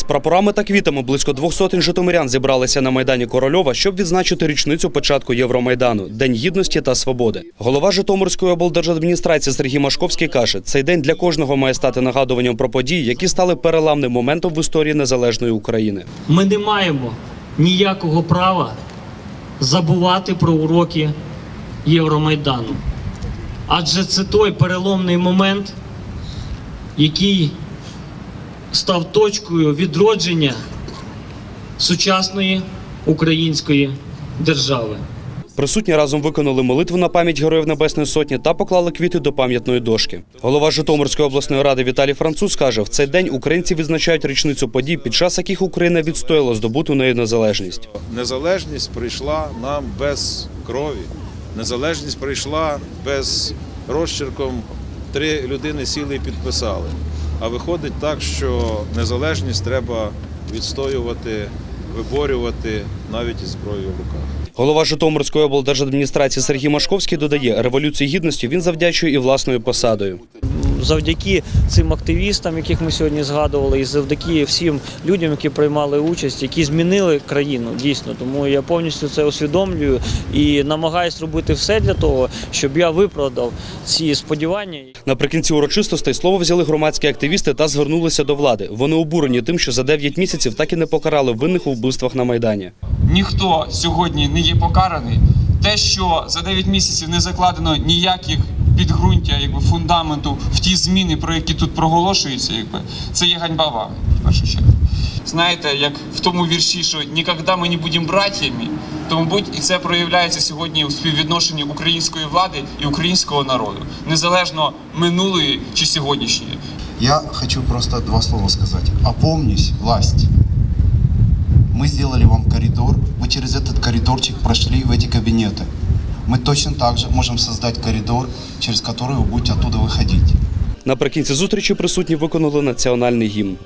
З прапорами та квітами близько двох сотень житомирян зібралися на майдані Корольова, щоб відзначити річницю початку Євромайдану День гідності та свободи. Голова Житомирської облдержадміністрації Сергій Машковський каже, цей день для кожного має стати нагадуванням про події, які стали переламним моментом в історії незалежної України. Ми не маємо ніякого права забувати про уроки Євромайдану. Адже це той переломний момент, який став точкою відродження сучасної української держави. Присутні разом виконали молитву на пам'ять Героїв Небесної Сотні та поклали квіти до пам'ятної дошки. Голова Житомирської обласної ради Віталій Француз каже, в цей день українці відзначають річницю подій, під час яких Україна відстояла здобуту нею незалежність. Незалежність прийшла нам без крові. Незалежність прийшла без розчерком. Три людини сіли і підписали. А виходить так, що незалежність треба відстоювати, виборювати навіть із зброєю в руках. Голова Житомирської облдержадміністрації Сергій Машковський додає, революції гідності він завдячує і власною посадою. Завдяки цим активістам, яких ми сьогодні згадували, і завдяки всім людям, які приймали участь, які змінили країну дійсно. Тому я повністю це усвідомлюю і намагаюсь робити все для того, щоб я виправдав ці сподівання. Наприкінці урочистостей слово взяли громадські активісти та звернулися до влади. Вони обурені тим, що за 9 місяців так і не покарали винних у вбивствах на майдані. ніхто сьогодні не є покараний. Те, що за 9 місяців не закладено ніяких підґрунтя, якби фундаменту в ті зміни, про які тут проголошуються, якби це є ганьба вам в першу чергу. Знаєте, як в тому вірші, що ніколи ми не будемо братями, то мабуть і це проявляється сьогодні у співвідношенні української влади і українського народу, незалежно минулої чи сьогоднішньої. Я хочу просто два слова сказать. Опомнись, власть. Мы сделали вам коридор, вы через этот коридорчик прошли в эти кабинеты. Мы точно так же можем создать коридор, через который вы будете оттуда выходить. Наприкінці зустрічі присутні виконали національний гімн.